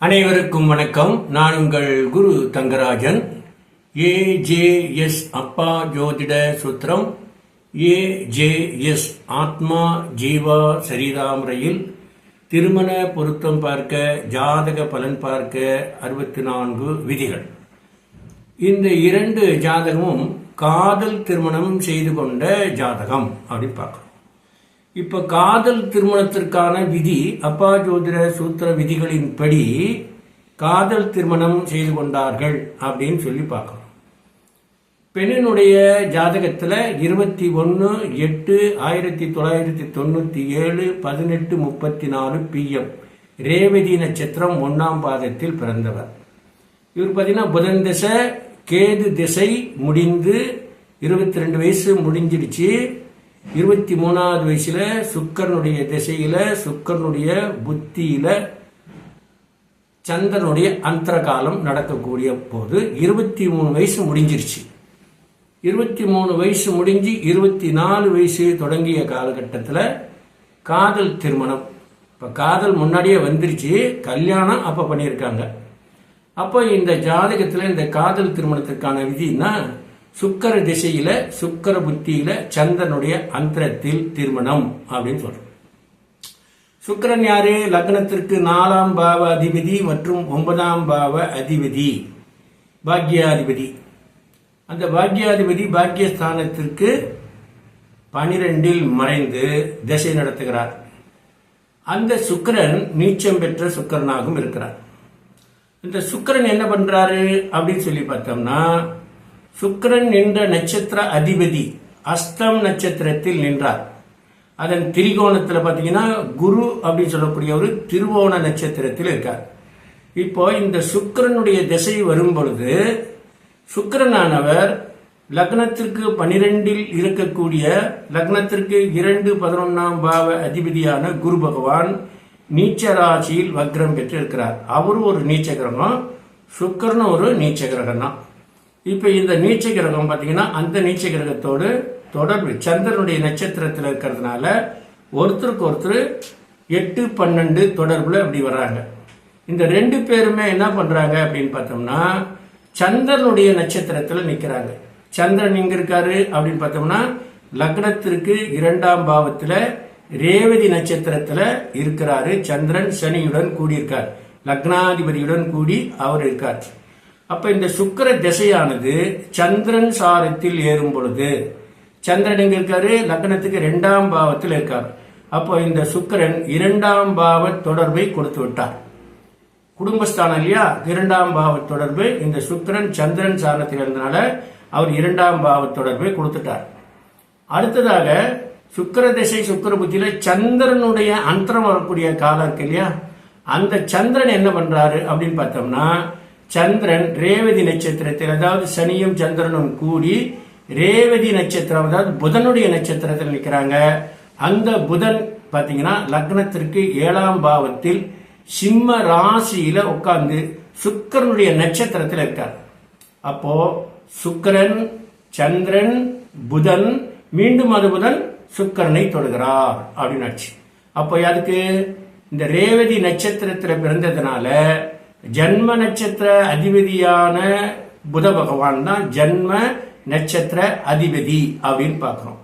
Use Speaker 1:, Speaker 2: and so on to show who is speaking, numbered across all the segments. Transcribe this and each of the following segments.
Speaker 1: அனைவருக்கும் வணக்கம். நான் உங்கள் குரு தங்கராஜன். ஏஜேஎஸ் அப்பா ஜோதிட சூத்திரம். ஏஜேஎஸ் ஆத்மா ஜீவா சரிதாமரையில் திருமண பொருத்தம் பார்க்க ஜாதக பலன் பார்க்க அறுபத்தி நான்கு விதிகள். இந்த இரண்டு ஜாதகமும் காதல் திருமணம் செய்து கொண்ட ஜாதகம் அப்படின்னு பார்க்கணும். இப்ப காதல் திருமணத்திற்கான விதி அப்பா ஜோதிட சூத்திர விதிகளின்படி காதல் திருமணம் செய்து கொண்டார்கள் அப்படின்னு சொல்லி பார்க்கணும். பெண்ணினுடைய ஜாதகத்தில் இருபத்தி ஒன்று எட்டு ஆயிரத்தி தொள்ளாயிரத்தி தொண்ணூற்றி ஏழு பதினெட்டு முப்பத்தி நாலு பிஎம் ரேவதி நட்சத்திரம் ஒன்றாம் பாதத்தில் பிறந்தவர். இவர் பார்த்தீங்கன்னா புதன் திசை கேது திசை முடிந்து இருபத்தி ரெண்டு வயசு முடிஞ்சிடுச்சு. இருபத்தி மூணாவது வயசுல சுக்கரனுடைய திசையில சுக்கரனுடைய புத்தியில சந்திரனுடைய அந்தர காலம் நடக்கக்கூடிய போது இருபத்தி மூணு வயசு முடிஞ்சிருச்சு. இருபத்தி மூணு வயசு முடிஞ்சு இருபத்தி நாலு வயசு தொடங்கிய காலகட்டத்தில் காதல் திருமணம். இப்போ காதல் முன்னாடியே வந்துருச்சு கல்யாணம் அப்போ பண்ணியிருக்காங்க. அப்போ இந்த ஜாதகத்தில் இந்த காதல் திருமணத்திற்கான விதினா சுக்கர திசையில சுக்கர புத்தியில சந்திரனுடைய அந்தரத்தில் திருமணம் அப்படின்னு சொல்றோம். சுக்கரன் யாரு? லக்னத்திற்கு நாலாம் பாவ அதிபதி மற்றும் ஒன்பதாம் பாவ அதிபதி பாக்யாதிபதி. அந்த பாக்யாதிபதி பாக்யஸ்தானத்திற்கு பனிரெண்டில் மறைந்து திசை நடத்துகிறார். அந்த சுக்கரன் நீச்சம் பெற்ற சுக்கரனாகவும் இருக்கிறார். இந்த சுக்கரன் என்ன பண்றாரு? அப்படின்னு சொல்லி பார்த்தோம்னா சுக்கரன் நின்ற நட்சத்திர அதிபதி அஸ்தம் நட்சத்திரத்தில் நின்றார். அதன் திரிகோணத்தில் பார்த்தீங்கன்னா குரு அப்படின்னு சொல்லக்கூடிய ஒரு திருவோண நட்சத்திரத்தில் இருக்கார். இப்போ இந்த சுக்கரனுடைய திசை வரும் பொழுது சுக்கரனானவர் லக்னத்திற்கு பனிரெண்டில் இருக்கக்கூடிய லக்னத்திற்கு இரண்டு பதினொன்னாம் பாவ அதிபதியான குரு பகவான் நீச்ச ராசியில் வக்ரம் பெற்று இருக்கிறார் அவரும் ஒரு நீச்ச கிரகம் சுக்கரனும் ஒரு நீச்ச கிரகம் தான் இப்போ இந்த நீச்ச கிரகம் பார்த்தீங்கன்னா அந்த நீச்ச கிரகத்தோடு தொடர்பு. சந்திரனுடைய நட்சத்திரத்தில் இருக்கிறதுனால ஒருத்தருக்கு ஒருத்தர் எட்டு பன்னெண்டு தொடர்பில் அப்படி வர்றாங்க. இந்த ரெண்டு பேருமே என்ன பண்ணுறாங்க அப்படின்னு பார்த்தோம்னா சந்திரனுடைய நட்சத்திரத்தில் நிற்கிறாங்க சந்திரன் இங்க இருக்காரு அப்படின்னு பார்த்தோம்னா லக்னத்திற்கு இரண்டாம் பாவத்தில் ரேவதி நட்சத்திரத்தில் இருக்கிறாரு. சந்திரன் சனியுடன் கூடியிருக்கார். லக்னாதிபதியுடன் கூடி அவர் இருக்கார். அப்ப இந்த சுக்கர திசையானது சந்திரன் சாரத்தில் ஏறும் பொழுது சந்திரன் எங்க இருக்காரு? லக்னத்துக்கு இரண்டாம் பாவத்தில் இருக்கார். அப்போ இந்த சுக்கரன் இரண்டாம் பாவ தொடர்பை கொடுத்து விட்டார். குடும்பஸ்தானம் இல்லையா? இரண்டாம் பாவ தொடர்பு இந்த சுக்கரன் சந்திரன் சாரத்தில் இருந்தனால அவர் இரண்டாம் பாவ தொடர்பை கொடுத்துட்டார். அடுத்ததாக சுக்கர திசை சுக்கர புத்தியில சந்திரனுடைய அந்தரம் வரக்கூடிய காலம் இருக்கு இல்லையா? அந்த சந்திரன் என்ன பண்றாரு அப்படின்னு பார்த்தோம்னா சந்திரன் ரேவதி நட்சத்திரத்தில் அதாவது சனியும் சந்திரனும் கூடி ரேவதி நட்சத்திரம் அதாவது புதனுடைய நட்சத்திரத்தில் நிற்கிறாங்க. அந்த புதன் பார்த்தீங்கன்னா லக்னத்திற்கு ஏழாம் பாவத்தில் சிம்ம ராசியில உட்கார்ந்து சுக்கரனுடைய நட்சத்திரத்தில் இருக்கார். அப்போ சுக்கரன் சந்திரன் புதன் மீண்டும் அது புதன் சுக்கரனை தொடுகிறார் அப்படின்னு ஆச்சு. அப்போ அதுக்கு இந்த ரேவதி நட்சத்திரத்தில் பிறந்ததுனால ஜன்ம நட்சத்திர அதிபதியான புத பகவான் தான் ஜன்ம நட்சத்திர அதிபதி அப்படின்னு பார்க்குறோம்.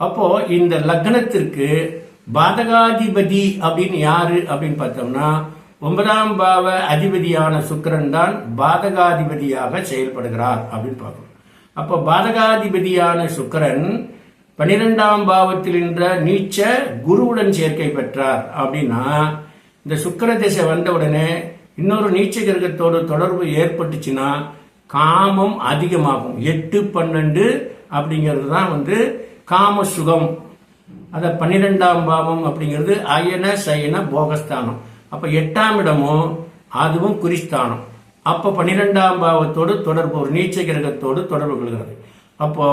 Speaker 1: அப்போ இந்த லக்னத்திற்கு பாதகாதிபதி அப்படின்னு யாரு அப்படின்னு பார்த்தோம்னா ஒன்பதாம் பாவ அதிபதியான சுக்கரன் தான் பாதகாதிபதியாக செயல்படுகிறார் அப்படின்னு பார்க்கணும் அப்போ பாதகாதிபதியான சுக்கரன் பனிரெண்டாம் பாவத்தில் என்ற நீச்ச குருவுடன் சேர்க்கை பெற்றார் அப்படின்னா இந்த சுக்கர திசை வந்த உடனே இன்னொரு நீச்ச கிரகத்தோடு தொடர்பு ஏற்பட்டுச்சுன்னா காமம் அதிகமாகும். எட்டு பன்னெண்டு அப்படிங்கிறது தான் வந்து காம சுகம் அத பன்னிரெண்டாம் பாவம் அப்படிங்கிறது அயன சயன போகஸ்தானம். அப்ப எட்டாம் இடமும் அதுவும் குறிஸ்தானம். அப்ப பன்னிரெண்டாம் பாவத்தோடு தொடர்பு ஒரு நீச்ச கிரகத்தோடு தொடர்பு கொள்கிறது. அப்போ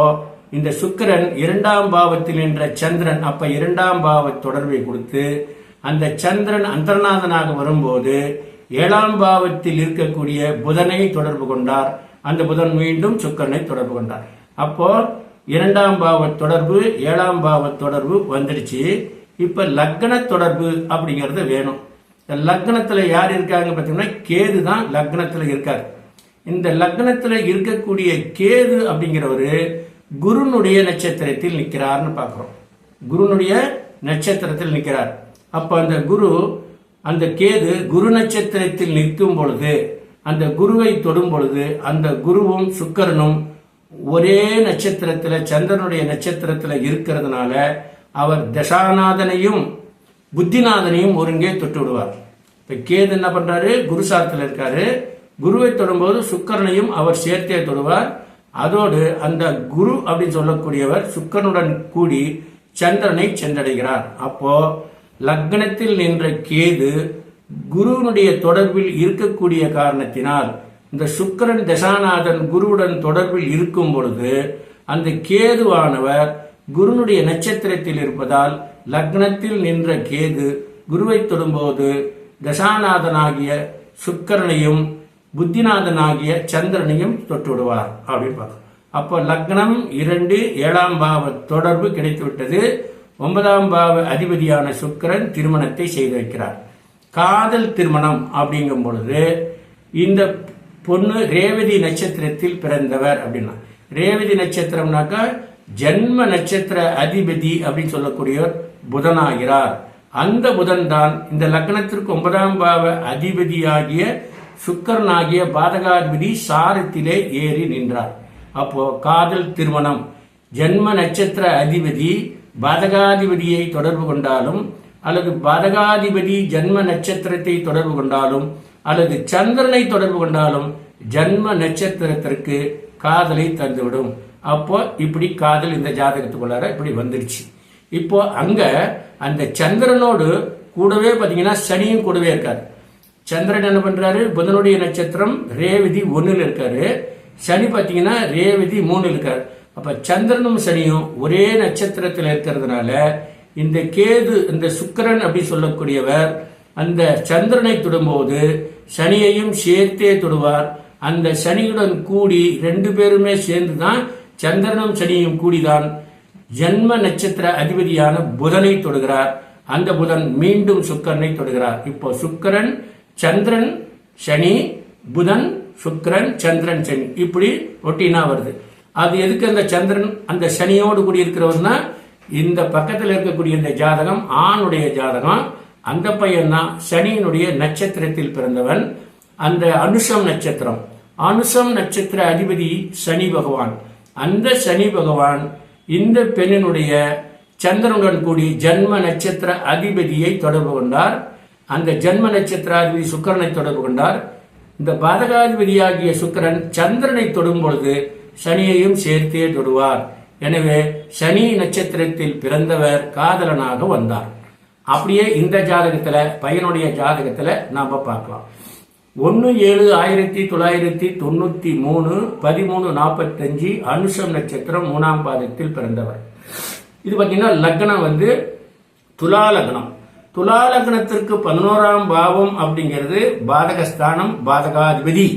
Speaker 1: இந்த சுக்கரன் இரண்டாம் பாவத்தில் என்ற சந்திரன் அப்ப இரண்டாம் பாவ தொடர்பை கொடுத்து அந்த சந்திரன் அந்தர்நாதனாக வரும்போது ஏழாம் பாவத்தில் இருக்கக்கூடிய புதனை தொடர்பு கொண்டார். அந்த புதன் மீண்டும் சுக்கரனை தொடர்பு கொண்டார். அப்போ இரண்டாம் பாவ தொடர்பு ஏழாம் பாவ தொடர்பு வந்துடுச்சு. இப்ப லக்ன தொடர்பு அப்படிங்கிறது வேணும். இந்த லக்னத்துல யார் இருக்காங்க பார்த்தீங்கன்னா கேது தான் லக்னத்துல இருக்காரு. இந்த லக்னத்துல இருக்கக்கூடிய கேது அப்படிங்கிறவரு குருனுடைய நட்சத்திரத்தில் நிற்கிறார்னு பார்க்குறோம். குருனுடைய நட்சத்திரத்தில் நிற்கிறார். அப்ப அந்த குரு அந்த கேது குரு நட்சத்திரத்தில் நிற்கும் பொழுது அந்த குருவை தொடும் பொழுது அந்த குருவும் சுக்கரனும் ஒரே நட்சத்திரத்துல சந்திரனுடைய நட்சத்திரத்துல இருக்கிறதுனால அவர் தசாநாதனையும் புத்திநாதனையும் ஒருங்கே தொட்டு விடுவார். இப்ப கேது என்ன பண்றாரு? குருசாரத்தில் இருக்காரு. குருவை தொடும்போது சுக்கரனையும் அவர் சேர்த்தே தொடுவார். அதோடு அந்த குரு அப்படின்னு சொல்லக்கூடியவர் சுக்கரனுடன் கூடி சந்திரனை சென்றடைகிறார். அப்போ லக்னத்தில் நின்ற கேது குருவனுடைய தொடர்பில் இருக்கக்கூடிய காரணத்தினால் இந்த சுக்கரன் தசாநாதன் குருவுடன் தொடர்பில் இருக்கும் பொழுது அந்த கேதுவானவர் குருனுடைய நட்சத்திரத்தில் இருப்பதால் லக்னத்தில் நின்ற கேது குருவை தொடும்போது தசாநாதனாகிய சுக்கரனையும் புத்திநாதனாகிய சந்திரனையும் தொட்டு விடுவார் அப்படின்னு பார்க்கணும். அப்போ லக்னம் இரண்டு ஏழாம் பாவ தொடர்பு கிடைத்துவிட்டது. ஒன்பதாம் பாவ அதிபதியான சுக்கரன் திருமணத்தை செய்து வைக்கிறார். காதல் திருமணம் அப்படிங்கும் பொழுது இந்த பொண்ணு ரேவதி நட்சத்திரத்தில் பிறந்தவர் அப்படின்னா ரேவதி நட்சத்திரம்னாக்கா ஜென்ம நட்சத்திர அதிபதி அப்படின்னு சொல்லக்கூடியவர் புதனாகிறார். அந்த புதன் தான் இந்த லக்னத்திற்கு ஒன்பதாம் பாவ அதிபதியாகிய சுக்கரனாகிய பாதகாதிபதி சாரத்திலே ஏறி நின்றார். அப்போ காதல் திருமணம் ஜென்ம நட்சத்திர அதிபதி பாதகாதிபதியை தொடர்பு கொண்டாலும் அல்லது பாதகாதிபதி ஜென்ம நட்சத்திரத்தை தொடர்பு கொண்டாலும் அல்லது சந்திரனை தொடர்பு கொண்டாலும் ஜென்ம நட்சத்திரத்திற்கு காதலை தந்துவிடும். அப்போ இப்படி காதல் இந்த ஜாதகத்துக்குள்ளார இப்படி வந்துடுச்சு இப்போ அங்க அந்த சந்திரனோடு கூடவே பார்த்தீங்கன்னா சனியும் கூடவே இருக்காரு. சந்திரன் என்ன பண்றாரு? புதனுடைய நட்சத்திரம் ரேவதி ஒன்னுல இருக்காரு. சனி பார்த்தீங்கன்னா ரேவதி மூணு இருக்காரு. அப்ப சந்திரனும் சனியும் ஒரே நட்சத்திரத்தில் இருக்கிறதுனால இந்த கேது இந்த சுக்கரன் அப்படி சொல்லக்கூடியவர் அந்த சந்திரனை தொடும்போது சனியையும் சேர்த்தே தொடுவார். அந்த சனியுடன் கூடி ரெண்டு பேருமே சேர்ந்து தான் சந்திரனும் சனியும் கூடிதான் ஜென்ம நட்சத்திர அதிபதியான புதனை தொடுகிறார். அந்த புதன் மீண்டும் சுக்கரனை தொடுகிறார். இப்போ சுக்கரன் சந்திரன் சனி புதன் சுக்கரன் சந்திரன் சனி இப்படி ரொட்டீனா வருது. அது எதுக்கு அந்த சந்திரன் அந்த சனியோடு கூடி இருக்கிறவர்னா இந்த பக்கத்தில் இருக்கக்கூடிய இந்த ஜாதகம் ஆணுடைய ஜாதகம் அந்த பையன் தான் சனியினுடைய நட்சத்திரத்தில் பிறந்தவன். அந்த அனுஷம் நட்சத்திரம். அனுஷம் நட்சத்திர அதிபதி சனி பகவான். அந்த சனி பகவான் இந்த பெண்ணினுடைய சந்திரனுடன் கூடி ஜன்ம நட்சத்திர அதிபதியை தொடர்பு கொண்டார். அந்த ஜன்ம நட்சத்திராதிபதி சுக்கரனை தொடர்பு கொண்டார். இந்த பாதகாதிபதியாகிய சுக்கரன் சந்திரனை தொடும் பொழுது சனியையும் சேர்த்தே தொடுவார். எனவே சனி நட்சத்திரத்தில் பிறந்தவர் காதலனாக வந்தார். அப்படியே இந்த ஜாதகத்துல பையனுடைய ஜாதகத்துல நாம பார்க்கலாம். ஒன்னு ஏழு ஆயிரத்தி தொள்ளாயிரத்தி தொண்ணூத்தி மூணு பதிமூணு நாற்பத்தஞ்சு அனுஷம் நட்சத்திரம் மூணாம் பாதத்தில் பிறந்தவர். இது பாத்தீங்கன்னா லக்னம் வந்து துலா லக்னம். துலா லக்னத்திற்கு பதினோராம் பாவம் அப்படிங்கிறது பாதகஸ்தானம் பாதகாதிபதி.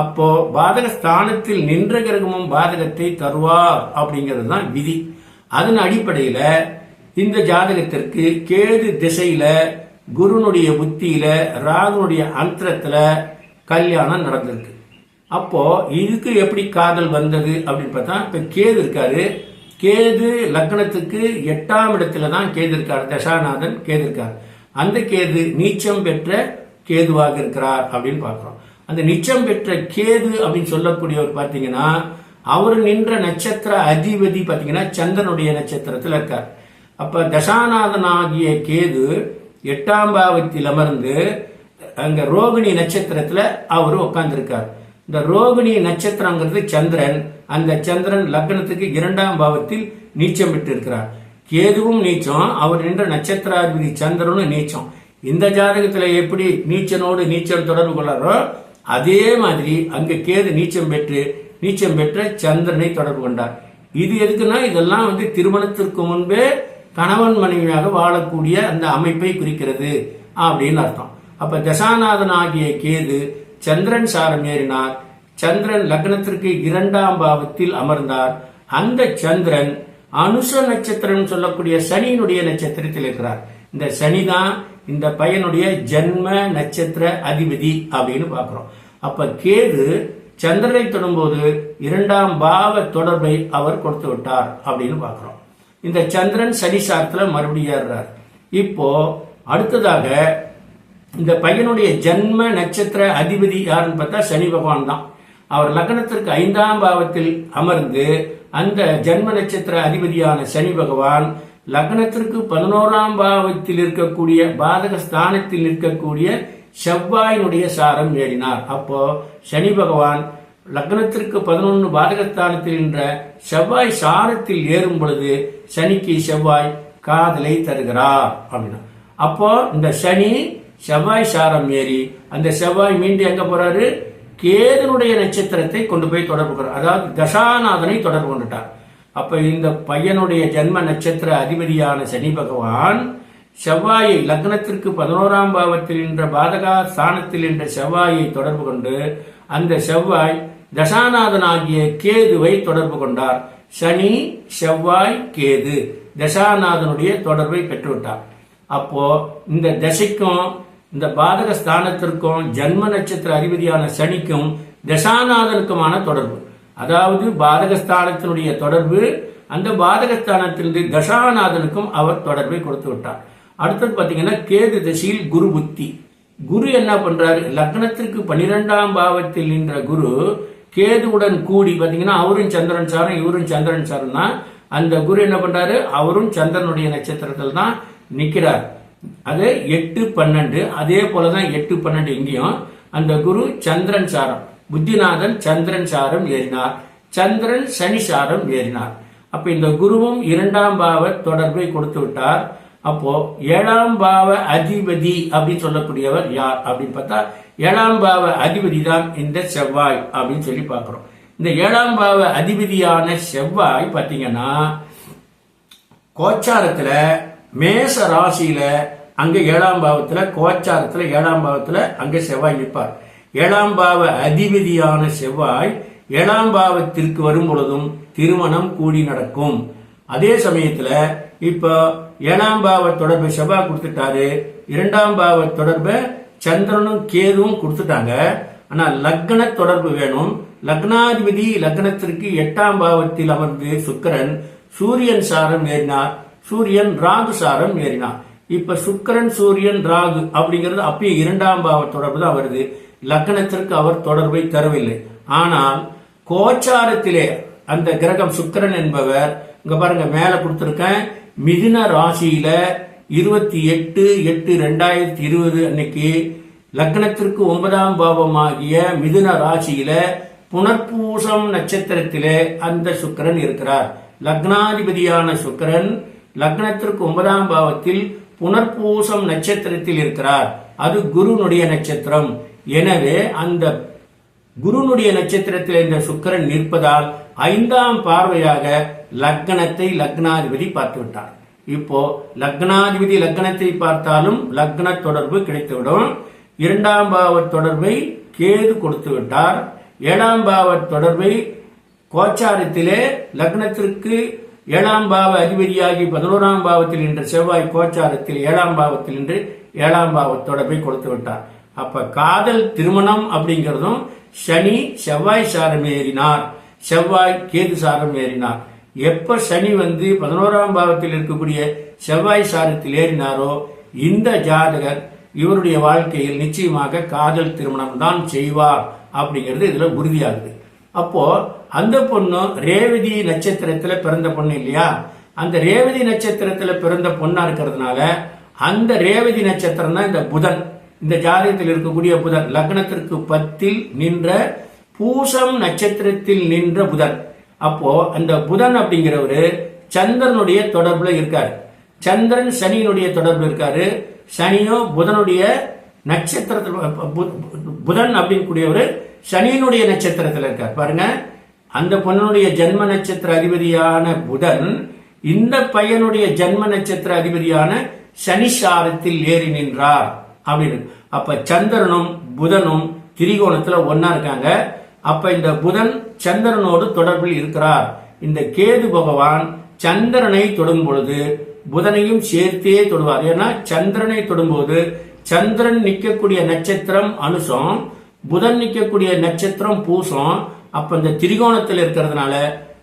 Speaker 1: அப்போ பாதகஸ்தானத்தில் நின்ற கிரகமும் பாதகத்தை தருவார் அப்படிங்கிறது தான் விதி. அதன் அடிப்படையில இந்த ஜாதகத்திற்கு கேது திசையில குருனுடைய புத்தியில ராகுனுடைய அந்தரத்துல கல்யாணம் நடந்திருக்கு. அப்போ இதுக்கு எப்படி காதல் வந்தது அப்படின்னு பார்த்தா இப்ப கேது இருக்காரு. கேது லக்னத்துக்கு எட்டாம் இடத்துல தான் கேது இருக்கார். தசாநாதன் கேது இருக்கார். அந்த கேது நீச்சம் பெற்ற கேதுவாக இருக்கிறார் அப்படின்னு பார்க்கிறோம். அந்த நிச்சம் பெற்ற கேது அப்படின்னு சொல்லக்கூடியவர் பார்த்தீங்கன்னா அவர் நின்ற நட்சத்திர அதிபதி பார்த்தீங்கன்னா சந்திரனுடைய நட்சத்திரத்தில் இருக்கார். அப்ப தசாநாதன் ஆகிய கேது எட்டாம் பாவத்தில் அமர்ந்து அங்க ரோகிணி நட்சத்திரத்துல அவர் உட்கார்ந்துருக்கார் இந்த ரோகிணி நட்சத்திரங்கிறது சந்திரன். அந்த சந்திரன் லக்னத்துக்கு இரண்டாம் பாவத்தில் நீச்சம் விட்டு இருக்கிறார் கேதுவும் நீச்சம் அவர் நின்ற நட்சத்திராதிபதி சந்திரனும் நீச்சம். இந்த ஜாதகத்துல எப்படி நீச்சனோடு நீச்சல் தொடர்பு கொள்ளாரோ அதே மாதிரி அங்கே கேது நீச்சம் பெற்று நீச்சம் பெற்ற சந்திரனை தொடர்பு கொண்டார். இது எதுக்குன்னா இதெல்லாம் வந்து திருமணத்திற்கு முன்பே கணவன் மனைவியாக வாழக்கூடிய அந்த அமைப்பை குறிக்கிறது அப்படின்னு அர்த்தம். அப்ப தசாநாதன் ஆகிய கேது சந்திரன் சாரம் ஏறினார். சந்திரன் லக்னத்திற்கு இரண்டாம் பாவத்தில் அமர்ந்தார். அந்த சந்திரன் அனுஷ நட்சத்திரம் சொல்லக்கூடிய சனியினுடைய நட்சத்திரத்தில் இருக்கிறார். இந்த சனிதான் இந்த பையனுடைய ஜென்ம நட்சத்திர அதிபதி அப்படின்னு பார்க்குறோம். அப்ப கேது சந்திரனை தொடும்போது இரண்டாம் பாவ தொடர்பை அவர் கொடுத்து விட்டார் அப்படின்னு பார்க்குறோம். இந்த சந்திரன் சனி சாரத்துல மறுபடியும் ஏறுறார். இப்போ அடுத்ததாக இந்த பையனுடைய ஜென்ம நட்சத்திர அதிபதி யாருன்னு பார்த்தா சனி பகவான் தான். அவர் லக்னத்திற்கு ஐந்தாம் பாவத்தில் அமர்ந்து அந்த ஜென்ம நட்சத்திர அதிபதியான சனி பகவான் லக்னத்திற்கு பதினோராம் பாவத்தில் இருக்கக்கூடிய பாதக ஸ்தானத்தில் இருக்கக்கூடிய செவ்வாயினுடைய சாரம் ஏறினார். அப்போ சனி பகவான் லக்னத்திற்கு பதினொன்று பாதகஸ்தானத்தில் என்ற செவ்வாய் சாரத்தில் ஏறும் பொழுது சனிக்கு செவ்வாய் காதலை தருகிறார் அப்படின்னா. அப்போ இந்த சனி செவ்வாய் சாரம் ஏறி அந்த செவ்வாய் மீண்டும் எங்க போறாரு? கேதனுடைய நட்சத்திரத்தை கொண்டு போய் தொடர்பு அதாவது தசாநாதனை தொடர்பு கொண்டுட்டார். அப்ப இந்த பையனுடைய ஜென்ம நட்சத்திர அதிபதியான சனி பகவான் செவ்வாயை லக்னத்திற்கு பதினோராம் பாவத்தில் என்ற பாதகா ஸ்தானத்தில் என்ற செவ்வாயை தொடர்பு கொண்டு அந்த செவ்வாய் தசாநாதனாகிய கேதுவை தொடர்பு கொண்டார். சனி செவ்வாய் கேது தசாநாதனுடைய தொடர்பை பெற்றுவிட்டார். அப்போ இந்த தசைக்கும் இந்த பாதக ஸ்தானத்திற்கும் ஜன்ம நட்சத்திர அதிபதியான சனிக்கும் தசாநாதனுக்குமான தொடர்பு. அதாவது பாதகஸ்தானத்தினுடைய தொடர்பு அந்த பாதகஸ்தானத்திலிருந்து தசாநாதனுக்கும் அவர் தொடர்பை கொடுத்து விட்டார். அடுத்தது பார்த்தீங்கன்னா கேது தசையில் குரு புத்தி. குரு என்ன பண்றாரு? லக்னத்திற்கு பனிரெண்டாம் பாவத்தில் நின்ற குரு கேதுவுடன் கூடி பார்த்தீங்கன்னா அவரும் சந்திரன் சாரம் இவரும் சந்திரன் சாரம் தான். அந்த குரு என்ன பண்றாரு? அவரும் சந்திரனுடைய நட்சத்திரத்தில் தான் நிற்கிறார் அது எட்டு பன்னெண்டு அதே போலதான் எட்டு பன்னெண்டு இங்கேயும். அந்த குரு சந்திரன் சாரம். புத்திநாதன் சந்திரன் சாரம் ஏறினார். சந்திரன் சனி சாரம் ஏறினார். அப்ப இந்த குருவும் இரண்டாம் பாவ தொடர்பை கொடுத்து விட்டார். அப்போ ஏழாம் பாவ அதிபதி அப்படின்னு சொல்லக்கூடியவர் யார் அப்படின்னு பார்த்தா ஏழாம் பாவ அதிபதி தான் இந்த செவ்வாய் அப்படின்னு சொல்லி பார்க்கிறோம். இந்த ஏழாம் பாவ அதிபதியான செவ்வாய் பார்த்தீங்கன்னா கோச்சாரத்துல மேச ராசியில அங்க ஏழாம் பாவத்துல கோச்சாரத்துல ஏழாம் பாவத்துல அங்க செவ்வாய் நிற்பார். ஏழாம் பாவ அதிபதியான செவ்வாய் ஏழாம் பாவத்திற்கு வரும் பொழுதும் திருமணம் கூடி நடக்கும். அதே சமயத்துல இப்போ ஏழாம் பாவ தொடர்பு செவ்வாய் கொடுத்துட்டாரு. இரண்டாம் பாவ தொடர்பை சந்திரனும் கேதுவும் கொடுத்துட்டாங்க. ஆனா லக்ன தொடர்பு வேணும். லக்னாதிபதி லக்னத்திற்கு எட்டாம் பாவத்தில் அமர்ந்து சுக்கரன் சூரியன் சாரம் ஏறினார். சூரியன் ராகு சாரம் ஏறினார். இப்ப சுக்கரன் சூரியன் ராகு அப்படிங்கிறது அப்பயே இரண்டாம் பாவ தொடர்பு தான் வருது. லக்னத்திற்கு அவர் தொடர்பை தரவில்லை. ஆனால் கோச்சாரத்திலே அந்த கிரகம் சுக்கரன் என்பவர் இங்க பாருங்க மேல கொடுத்துருக்கேன் மிதுன ராசியில இருபத்தி எட்டு எட்டு ரெண்டாயிரத்தி இருபது அன்னைக்கு லக்னத்திற்கு ஒன்பதாம் பாவமாகிய மிதுன ராசியில புனர்பூசம் நட்சத்திரத்திலே அந்த சுக்கரன் இருக்கிறார். லக்னாதிபதியான சுக்கரன் லக்னத்திற்கு ஒன்பதாம் பாவத்தில் புனர்பூசம் நட்சத்திரத்தில் இருக்கிறார். அது குருனுடைய நட்சத்திரம். எனவே அந்த குருனுடைய நட்சத்திரத்தில் இந்த சுக்கரன் நிற்பதால் ஐந்தாம் பார்வையாக லக்னத்தை லக்னாதிபதி பார்த்து விட்டார் இப்போ லக்னாதிபதி லக்னத்தை பார்த்தாலும் லக்ன தொடர்பு கிடைத்துவிடும். இரண்டாம் பாவ தொடர்பை கேது கொடுத்து விட்டார் ஏழாம் பாவ தொடர்பை கோச்சாரத்திலே லக்னத்திற்கு ஏழாம் பாவ அதிபதியாகி பதினோராம் பாவத்தில் இன்று செவ்வாய் கோச்சாரத்தில் ஏழாம் பாவத்தில் இன்று ஏழாம் பாவ தொடர்பை கொடுத்து விட்டார் அப்ப காதல் திருமணம் அப்படிங்கிறதும் சனி செவ்வாய் சாரம் ஏறினார். செவ்வாய் கேது சாரம் ஏறினார். எப்ப சனி வந்து பதினோராம் பாவத்தில் இருக்கக்கூடிய செவ்வாய் சாரத்தில் ஏறினாரோ இந்த ஜாதகர் இவருடைய வாழ்க்கையில் நிச்சயமாக காதல் திருமணம் தான் செய்வார் அப்படிங்கிறது இதுல உறுதியாகுது. அப்போ அந்த பொண்ணு ரேவதி நட்சத்திரத்துல பிறந்த பொண்ணு இல்லையா? அந்த ரேவதி நட்சத்திரத்துல பிறந்த பொண்ணா இருக்கிறதுனால அந்த ரேவதி நட்சத்திரம் தான் இந்த புதன். இந்த ஜாதகத்தில் இருக்கக்கூடிய புதன் லக்னத்திற்கு பத்தில் நின்ற பூசம் நட்சத்திரத்தில் நின்ற புதன். அப்போ அந்த புதன் அப்படிங்கிறவரு சந்திரனுடைய தொடர்புல இருக்காரு. சந்திரன் சனியினுடைய தொடர்பு இருக்காரு. சனியோ புதனுடைய நட்சத்திரத்தில் புதன் அப்படின்னு கூடியவர் சனியினுடைய நட்சத்திரத்தில் இருக்கார். பாருங்க அந்த பொண்ணுடைய ஜென்ம நட்சத்திர அதிபதியான புதன் இந்த பையனுடைய ஜென்ம நட்சத்திர அதிபதியான சனிசாரத்தில் ஏறி நின்றார். அப்படின்னு அப்ப சந்திரனும் புதனும் திரிகோணத்துல ஒன்னா இருக்காங்க. அப்ப இந்த புதன் சந்திரனோடு தொடர்பில் இருக்கிறார். இந்த கேது பகவான் சந்திரனை தொடும் பொழுது புதனையும் சேர்த்தே தொடுவார். ஏன்னா சந்திரனை தொடும்போது சந்திரன் நிற்கக்கூடிய நட்சத்திரம் அனுசம் புதன் நிற்கக்கூடிய நட்சத்திரம் பூசம். அப்ப இந்த திரிகோணத்தில் இருக்கிறதுனால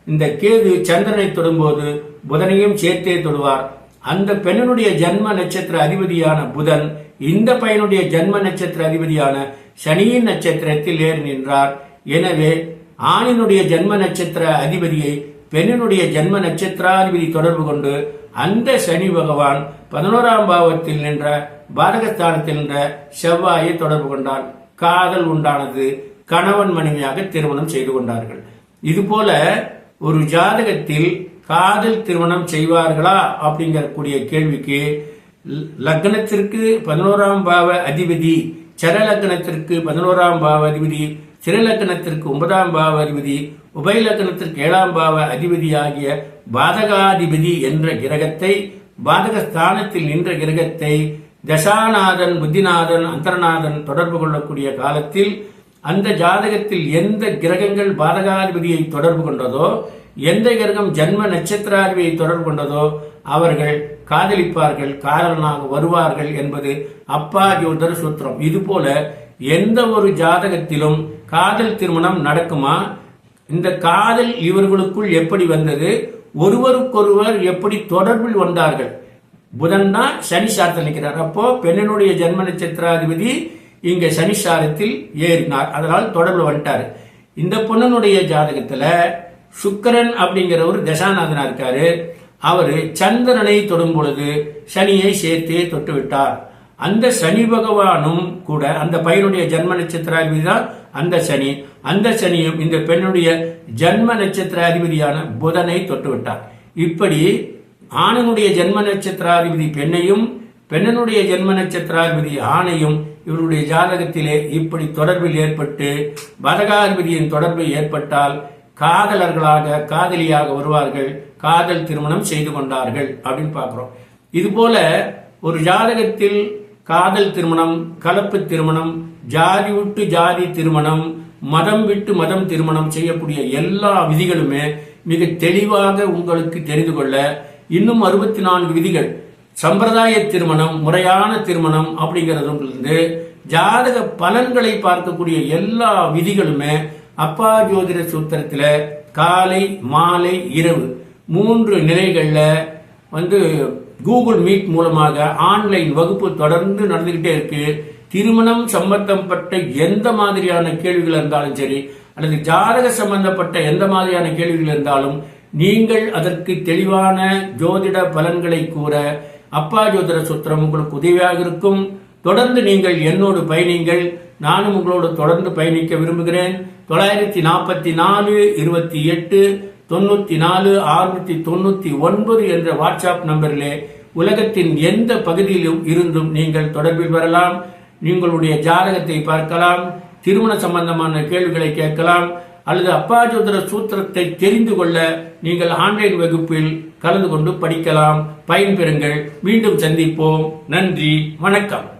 Speaker 1: இந்த கேது சந்திரனை தொடும்போது புதனையும் சேர்த்தே தொடுவார். அந்த பெண்ணினுடைய ஜென்ம நட்சத்திர அதிபதியான புதன் இந்த பையனுடைய ஜென்ம நட்சத்திர அதிபதியான சனியின் நட்சத்திரத்தில் ஏறி நின்றார். எனவே ஆணினுடைய ஜன்ம நட்சத்திர அதிபதியை பெண்ணினுடைய ஜென்ம நட்சத்திராதிபதி தொடர்பு கொண்டு அந்த சனி பகவான் பதினோராம் பாவத்தில் நின்ற பாரகஸ்தானத்தில் நின்ற செவ்வாயை தொடர்பு கொண்டார் காதல் உண்டானது கணவன் மனைவியாக திருமணம் செய்து கொண்டார்கள். இதுபோல ஒரு ஜாதகத்தில் காதல் திருமணம் செய்வார்களா அப்படிங்கக்கூடிய கேள்விக்கு லக்னத்திற்கு பதினோராம் பாவ அதிபதி சர லக்னத்திற்கு பதினோராம் பாவ அதிபதி சிறலக்கணத்திற்கு ஒன்பதாம் பாவ அதிபதி உபயலக்கணத்திற்கு ஏழாம் பாவ அதிபதி ஆகிய பாதகாதிபதி என்ற கிரகத்தை பாதகஸ்தானத்தில் நின்ற கிரகத்தை தசாநாதன் புத்திநாதன் அந்தரநாதன் தொடர்பு கொள்ளக்கூடிய காலத்தில் அந்த ஜாதகத்தில் எந்த கிரகங்கள் பாதகாதிபதியை தொடர்பு கொண்டதோ எந்த கிரகம் ஜன்ம நட்சத்திராதிபதியை தொடர்பு கொண்டதோ அவர்கள் காதலிப்பார்கள் காரணமாக வருவார்கள் என்பது அப்பா ஜோதர சூத்திரம். இது போல எந்த ஒரு ஜாதகத்திலும் காதல் திருமணம் நடக்குமா? இந்த காதல் இவர்களுக்குள் எப்படி வந்தது? ஒருவருக்கொருவர் எப்படி தொடர்பில் வந்தார்கள்? புதன் தான் சனி சாரத்தில் நிற்கிறார். அப்போ பெண்ணினுடைய ஜென்ம நட்சத்திராதிபதி இங்க சனி சாரத்தில் ஏறினார். அதனால் தொடர்பு வந்துட்டார். இந்த பொண்ணனுடைய ஜாதகத்துல சுக்கரன் அப்படிங்கிற ஒரு தசாநாதனா இருக்காரு. அவர் சந்திரனை தொடும் பொழுது சனியை சேர்த்தே தொட்டுவிட்டார். அந்த சனி பகவானும் கூட அந்த பையனுடைய ஜென்ம நட்சத்திர அதிபதிதான் அந்த சனி. அந்த சனியும் இந்த பெண்ணுடைய ஜென்ம நட்சத்திராதிபதியான புதனை தொட்டுவிட்டார். இப்படி ஆணனுடைய ஜென்ம நட்சத்திராதிபதி பெண்ணையும் பெண்ணனுடைய ஜென்ம நட்சத்திராதிபதி ஆணையும் இவருடைய ஜாதகத்திலே இப்படி தொடர்பில் ஏற்பட்டு பதகாதிபதியின் தொடர்பு ஏற்பட்டால் காதலர்களாக காதலியாக வருவார்கள். காதல் திருமணம் செய்து கொண்டார்கள் அப்படின்னு பார்க்குறோம். இது போல ஒரு ஜாதகத்தில் காதல் திருமணம் கலப்பு திருமணம் ஜாதி விட்டு ஜாதி திருமணம் மதம் விட்டு மதம் திருமணம் செய்யக்கூடிய எல்லா விதிகளுமே மிக தெளிவாக உங்களுக்கு தெரிந்து கொள்ள இன்னும் அறுபத்தி நான்கு விதிகள். சம்பிரதாய திருமணம் முறையான திருமணம் அப்படிங்கிறது ஜாதக பலன்களை பார்க்கக்கூடிய எல்லா விதிகளுமே அப்பா ஜோதிட சூத்திரத்தில் காலை மாலை இரவு மூன்று நிலைகளில் வந்து கூகுள் மீட் மூலமாக ஆன்லைன் வகுப்பு தொடர்ந்து நடந்துகிட்டே இருக்கு. திருமணம் சம்பந்தப்பட்ட எந்த மாதிரியான கேள்விகள் இருந்தாலும் சரி அல்லது ஜாதக சம்பந்தப்பட்ட எந்த மாதிரியான கேள்விகள் இருந்தாலும் நீங்கள் அதற்கு தெளிவான ஜோதிட பலன்களை கூற அப்பா ஜோதிட சுத்திரம் உங்களுக்கு உதவியாக இருக்கும். தொடர்ந்து நீங்கள் என்னோடு பயணிங்கள். நானும் உங்களோடு தொடர்ந்து பயணிக்க விரும்புகிறேன். தொள்ளாயிரத்தி நாற்பத்தி நாலு இருபத்தி எட்டு தொண்ணூத்தி நாலு அறுநூத்தி தொண்ணூத்தி ஒன்பது என்ற வாட்ஸ்அப் நம்பரிலே உலகத்தின் எந்த பகுதியிலும் இருந்தும் நீங்கள் தொடர்பில் வரலாம். உங்களுடைய ஜாதகத்தை பார்க்கலாம். திருமண சம்பந்தமான கேள்விகளை கேட்கலாம். அல்லது அப்பாஜோதர சூத்திரத்தை தெரிந்து கொள்ள நீங்கள் ஆன்லைன் வகுப்பில் கலந்து கொண்டு படிக்கலாம். பயன்பெறுங்கள். மீண்டும் சந்திப்போம். நன்றி. வணக்கம்.